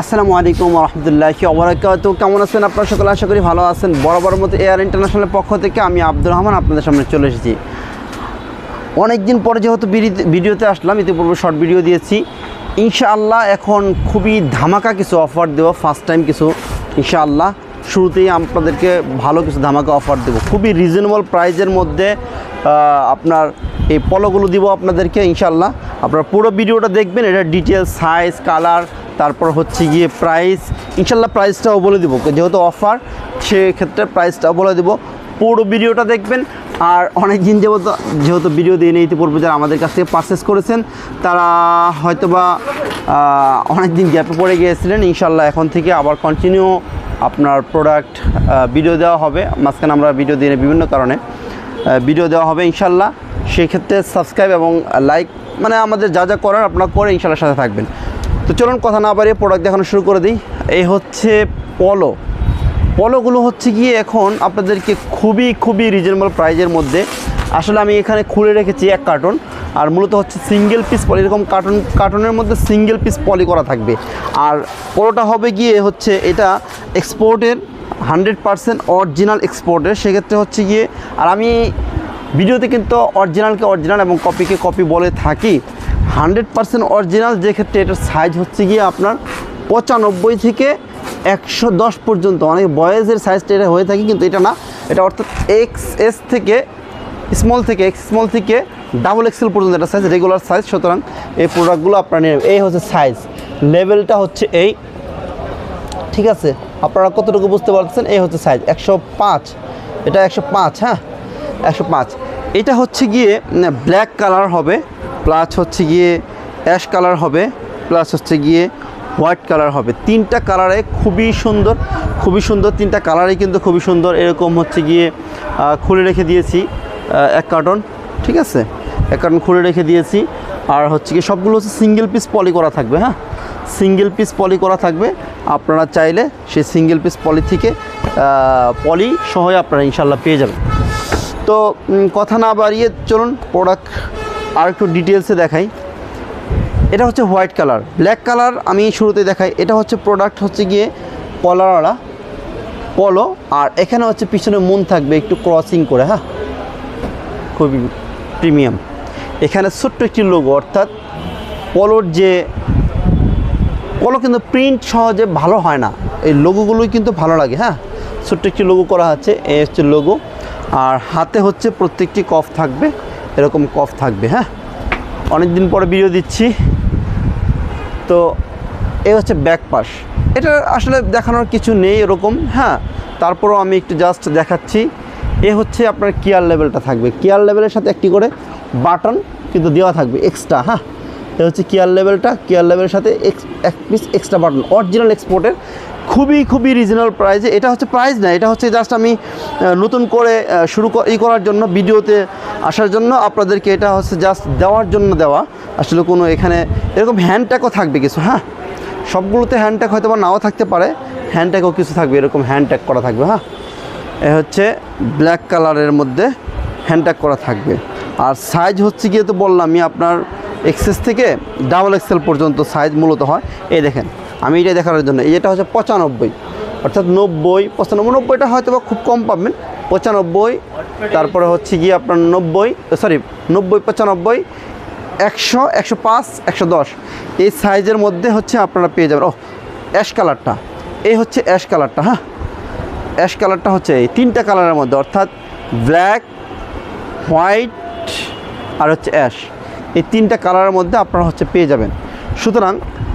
আসসালামু আলাইকুম রহমতুল্লাহ অবরাকাত কেমন আছেন আপনারা? সকলে আশা করি ভালো আছেন। বড় বড় মতো এয়ার ইন্টারন্যাশনালের পক্ষ থেকে আমি আব্দুর রহমান আপনাদের সামনে চলে এসেছি। অনেক দিন পরে যেহেতু ভিডিও- ভিডিওতে আসলাম, ইতিপূর্বে শর্ট ভিডিও দিয়েছি। ইনশাআল্লাহ এখন খুবই ধামাকা কিছু অফার দেবো ফার্স্ট টাইম কিছু। ইনশাআল্লাহ শুরুতেই আপনাদেরকে ভালো কিছু ধামাকা অফার দেবো। খুবই রিজনেবল প্রাইজের মধ্যে আপনার এই পলোগুলো দিব আপনাদেরকে, ইনশাআল্লাহ। আপনারা পুরো ভিডিওটা দেখবেন এটা ডিটেলস সাইজ কালার তারপর হচ্ছে গিয়ে প্রাইস ইনশাল্লাহ প্রাইসটাও বলে দিব। যেহেতু অফার সেক্ষেত্রে প্রাইসটাও বলে দিব। পুরো ভিডিওটা দেখবেন। আর অনেক দিন যেহেতু যেহেতু ভিডিও দিয়ে নিয়ে ইতিপূর্বে যারা আমাদের কাছ থেকে পারচেস করেছেন, তারা হয়তোবা অনেক দিন গ্যাপে পড়ে গিয়েছিলেন। ইনশাল্লাহ এখন থেকে আবার কন্টিনিউ আপনার প্রোডাক্ট ভিডিও দেওয়া হবে। মাঝখানে আমরা ভিডিও দিয়ে বিভিন্ন কারণে। ভিডিও দেওয়া হবে ইনশাল্লাহ সেক্ষেত্রে সাবস্ক্রাইব এবং লাইক মানে আমাদের যা যা করার আপনারা করে ইনশাল্লাহ সাথে থাকবেন। তো চলুন কথা না বাড়িয়ে প্রোডাক্ট দেখানো শুরু করে দিই। এই হচ্ছে পলো পলোগুলো হচ্ছে গিয়ে এখন আপনাদেরকে খুবই খুবই রিজনেবল প্রাইজের মধ্যে। আসলে আমি এখানে খুলে রেখেছি এক কার্টন আর মূলত হচ্ছে সিঙ্গেল পিস পলি এরকম কার্টন কার্টনের মধ্যে সিঙ্গেল পিস পলি করা থাকবে। আর পলোটা হবে গিয়ে হচ্ছে এটা এক্সপোর্টের হান্ড্রেড পারসেন্ট অরিজিনাল এক্সপোর্টের সেক্ষেত্রে হচ্ছে গিয়ে, আর আমি ভিডিওতে কিন্তু অরিজিনালকে অরিজিনাল এবং কপিকে কপি বলে থাকি। হান্ড্রেড পার্সেন্ট অরিজিনাল, যে ক্ষেত্রে এটার সাইজ হচ্ছে গিয়ে আপনার পঁচানব্বই থেকে একশো দশ পর্যন্ত। অনেক বয়েজের সাইজটা এটা হয়ে থাকে, কিন্তু এটা না। এটা অর্থাৎ এক্স এস থেকে স্মল থেকে এক্স স্মল থেকে ডাবল এক্সেল পর্যন্ত এটা সাইজ রেগুলার সাইজ সুতরাং এই প্রোডাক্টগুলো আপনারা নিয়ে এই হচ্ছে সাইজ লেভেলটা হচ্ছে এই। ঠিক আছে? আপনারা কতটুকু বুঝতে পারছেন এই হচ্ছে সাইজ একশো পাঁচ। এটা একশো পাঁচ হ্যাঁ? একশো পাঁচ। এটা হচ্ছে গিয়ে ব্ল্যাক কালার হবে। প্লাস হচ্ছে গিয়ে অ্যাশ কালার হবে প্লাস হচ্ছে গিয়ে হোয়াইট কালার হবে। তিনটা কালারে খুবই সুন্দর খুবই সুন্দর তিনটা কালারই কিন্তু খুবই সুন্দর। এরকম হচ্ছে গিয়ে খুলে রেখে দিয়েছি এক কার্টন ঠিক আছে? এক কার্টন খুলে রেখে দিয়েছি। আর হচ্ছে কি সবগুলো হচ্ছে সিঙ্গেল পিস পলি করা থাকবে হ্যাঁ? সিঙ্গেল পিস পলি করা থাকবে। আপনারা চাইলে সেই সিঙ্গেল পিস পলি থেকে পলি সহ আপনারা ইনশাল্লাহ পেয়ে যাবেন। তো কথা না বাড়িয়ে চলুন প্রোডাক্ট আর একটু ডিটেলসে দেখাই। এটা হচ্ছে হোয়াইট কালার ব্ল্যাক কালার আমি শুরুতে দেখাই। এটা হচ্ছে প্রোডাক্ট হচ্ছে গিয়ে কলারওয়ালা পলো, আর এখানে হচ্ছে পিছনে মন থাকবে একটু ক্রসিং করে হ্যাঁ? খুবই প্রিমিয়াম এখানে ছোট্ট একটি লোগো অর্থাৎ পলোর যে, পলো কিন্তু প্রিন্ট সহজে ভালো হয় না। এই লোগোগুলোই কিন্তু ভালো লাগে হ্যাঁ? ছোট্ট একটি লোগো করা আছে, এই হচ্ছে লোগো আর হাতে হচ্ছে প্রত্যেকটি কফ থাকবে। এরকম কফ থাকবে হ্যাঁ? অনেক দিন পরে ভিডিও দিচ্ছি। তো এই হচ্ছে ব্যাক পাশ এটা আসলে দেখানোর কিছু নেই এরকম হ্যাঁ? তারপরও আমি একটু জাস্ট দেখাচ্ছি। এ হচ্ছে আপনার কেয়ার লেভেলটা থাকবে। কেয়ার লেভেলের সাথে একটি করে বাটন কিন্তু দেওয়া থাকবে এক্সট্রা হ্যাঁ? এ হচ্ছে কেয়ার লেভেলটা কেয়ার লেভেলের সাথে এক পিস এক্সট্রা বাটন অরিজিনাল এক্সপোর্টের খুবই খুবই রিজনেবল প্রাইজে এটা হচ্ছে প্রাইস না, এটা হচ্ছে জাস্ট আমি নতুন করে শুরু ই করার জন্য ভিডিওতে আসার জন্য আপনাদেরকে এটা হচ্ছে জাস্ট দেওয়ার জন্য দেওয়া। আসলে কোনো এখানে, এরকম হ্যান্ডট্যাগও থাকবে কিছু হ্যাঁ? সবগুলোতে হ্যান্ডট্যাগ হয়তো বা নাও থাকতে পারে হ্যান্ডট্যাগও কিছু থাকবে, এরকম হ্যান্ডট্যাগ করা থাকবে হ্যাঁ? এ হচ্ছে ব্ল্যাক কালারের মধ্যে হ্যান্ডট্যাগ করা থাকবে। আর সাইজ হচ্ছে গিয়ে তো বললামই, আপনার এক্সেস থেকে ডাবল এক্সেল পর্যন্ত সাইজ মূলত হয়। এই দেখেন আমি এটা দেখানোর জন্য। এই এটা হচ্ছে পঁচানব্বই, অর্থাৎ নব্বই, পঁচানব্বই, নব্বইটা হয়তো বা খুব কম পাবেন। পঁচানব্বই, তারপরে হচ্ছে গিয়ে আপনার নব্বই সরি নব্বই, পঁচানব্বই, একশো একশো পাঁচ, একশো দশ। এই সাইজের মধ্যে হচ্ছে আপনারা পেয়ে যাবেন। ও অ্যাশ কালারটা। এই হচ্ছে অ্যাশ কালারটা হ্যাঁ। অ্যাশ কালারটা হচ্ছে এই তিনটা কালারের মধ্যে, অর্থাৎ ব্ল্যাক, হোয়াইট আর হচ্ছে অ্যাশ। এই তিনটা কালারের মধ্যে আপনারা হচ্ছে পেয়ে যাবেন। সুতরাং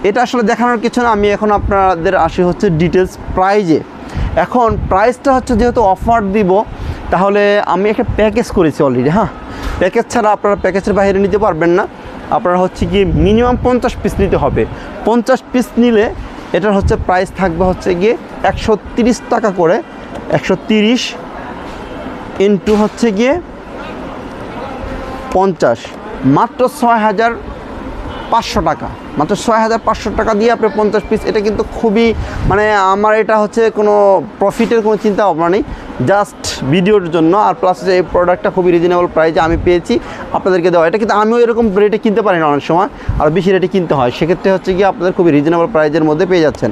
এটা আসলে দেখানোর কিছু না, আমি এখন আপনাদের আসি হচ্ছে ডিটেলস প্রাইজে এখন প্রাইসটা হচ্ছে যেহেতু অফার দিব, তাহলে আমি একটা প্যাকেজ করেছি অলরেডি হ্যাঁ? প্যাকেজ ছাড়া আপনারা প্যাকেজের বাইরে নিতে পারবেন না। আপনারা হচ্ছে কি মিনিমাম পঞ্চাশ পিস নিতে হবে। পঞ্চাশ পিস নিলে এটার হচ্ছে প্রাইস থাকবে হচ্ছে গিয়ে একশো টাকা করে, একশো তিরিশ ইন্টু হচ্ছে গিয়ে পঞ্চাশ। মাত্র ছয় হাজার পাঁচশো টাকা। মাত্র ছয় হাজার পাঁচশো টাকা দিয়ে আপনি পঞ্চাশ পিস এটা কিন্তু খুবই মানে আমার এটা হচ্ছে কোনো প্রফিটের কোনো চিন্তা ভাবনা নেই। জাস্ট ভিডিওর জন্য, আর প্লাস হচ্ছে এই প্রোডাক্টটা খুবই রিজনেবল প্রাইসে আমি পেয়েছি, আপনাদেরকে দেওয়া। এটা কিন্তু আমিও এরকম রেটে কিনতে পারি না অনেক সময়, আর বেশি রেটে কিনতে হয়। সেক্ষেত্রে হচ্ছে কি আপনাদের খুবই রিজনেবল প্রাইজের মধ্যে পেয়ে যাচ্ছেন।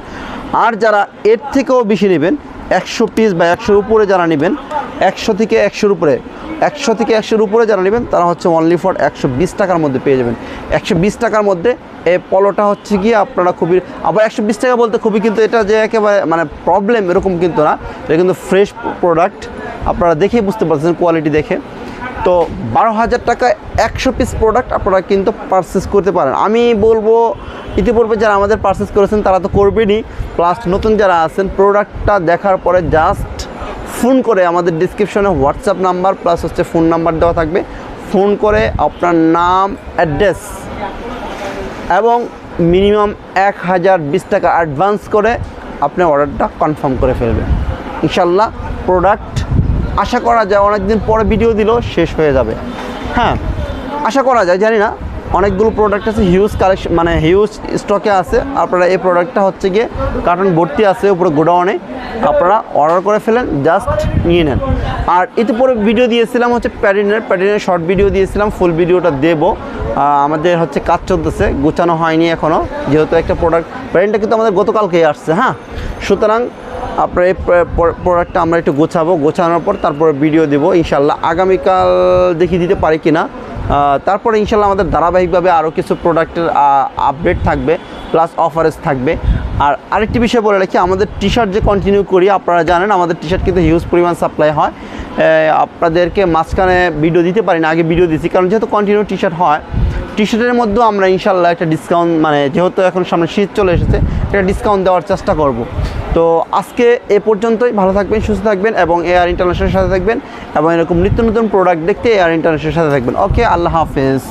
আর যারা এর থেকেও বেশি নেবেন, একশো পিস বা একশোর উপরে যারা নেবেন একশো থেকে একশোর উপরে, একশো থেকে একশোর উপরে যারা নেবেন, তারা হচ্ছে অনলি ফর একশো বিশ টাকার মধ্যে পেয়ে যাবেন। একশো বিশ টাকার মধ্যে এই পলোটা হচ্ছে গিয়ে আপনারা খুবই, আবার একশো বিশ টাকা বলতে খুবই কিন্তু এটা যে একেবারে মানে প্রবলেম এরকম কিন্তু না। এটা কিন্তু ফ্রেশ প্রোডাক্ট আপনারা দেখেই বুঝতে পারছেন কোয়ালিটি দেখে। তো বারো হাজার টাকা একশো পিস প্রোডাক্ট আপনারা কিন্তু পারচেস করতে পারেন। আমি বলব, ইতিপূর্বে যারা আমাদের পারচেস করেছেন, তারা তো করবেনই। প্লাস নতুন যারা আছেন প্রোডাক্টটা দেখার পরে জাস্ট ফোন করে আমাদের ডিসক্রিপশনে হোয়াটসঅ্যাপ নাম্বার প্লাস হচ্ছে ফোন নাম্বার দেওয়া থাকবে। ফোন করে আপনার নাম অ্যাড্রেস এবং মিনিমাম এক হাজার বিশ টাকা অ্যাডভান্স করে আপনি অর্ডারটা কনফার্ম করে ফেলবেন। ইনশাল্লাহ প্রোডাক্ট আশা করা যায় অনেক দিন পরে ভিডিও দিলেও শেষ হয়ে যাবে। হ্যাঁ আশা করা যায়, জানি না। অনেকগুলো প্রোডাক্ট আছে হিউজ কালেকশন মানে হিউজ স্টকে আছে। আপনারা এই প্রোডাক্টটা হচ্ছে গিয়ে কার্টন ভর্তি আছে উপরে গোডাউনে। আপনারা অর্ডার করে ফেলেন জাস্ট নিয়ে নেন। আর ইতিপূর্বে ভিডিও দিয়েছিলাম হচ্ছে প্যাডিনের প্যাডিনের শর্ট ভিডিও দিয়েছিলাম ফুল ভিডিওটা দেবো। আমাদের হচ্ছে কাজ চলতেছে গোছানো হয়নি এখনও যেহেতু একটা প্রোডাক্ট প্যাডিনটা কিন্তু আমাদের গতকালকেই আসছে হ্যাঁ? সুতরাং আপনার এই প্রোডাক্টটা আমরা একটু গোছাবো গোছানোর পর তারপরে ভিডিও দেবো। ইনশাল্লাহ আগামীকাল দেখি দিতে পারি কিনা। আহ, তারপরে ইনশাল্লাহ আমাদের ধারাবাহিকভাবে আরও কিছু প্রোডাক্টের আপডেট থাকবে প্লাস অফারেজ থাকবে। আর আরেকটি বিষয় বলে রাখি, আমাদের টি শার্ট যে কন্টিনিউ করি, আপনারা জানেন, আমাদের টি শার্ট কিন্তু হিউজ পরিমাণ সাপ্লাই হয়। আপনাদেরকে মাঝখানে ভিডিও দিতে পারি না, আগে ভিডিও দিচ্ছি কারণ যেহেতু কন্টিনিউ টি শার্ট হয় টি শার্টের মধ্যেও আমরা ইনশাল্লাহ একটা ডিসকাউন্ট মানে যেহেতু এখন সামনে শীত চলে এসেছে, একটা ডিসকাউন্ট দেওয়ার চেষ্টা করব। তো আজকে এ পর্যন্তই। ভালো থাকবেন, সুস্থ থাকবেন এবং এয়ার ইন্টারন্যাশনালের সাথে থাকবেন এবং এরকম নিত্য নতুন প্রোডাক্ট দেখতে এয়ার ইন্টারন্যাশনালের সাথে থাকবেন। ওকে আল্লাহ হাফেজ।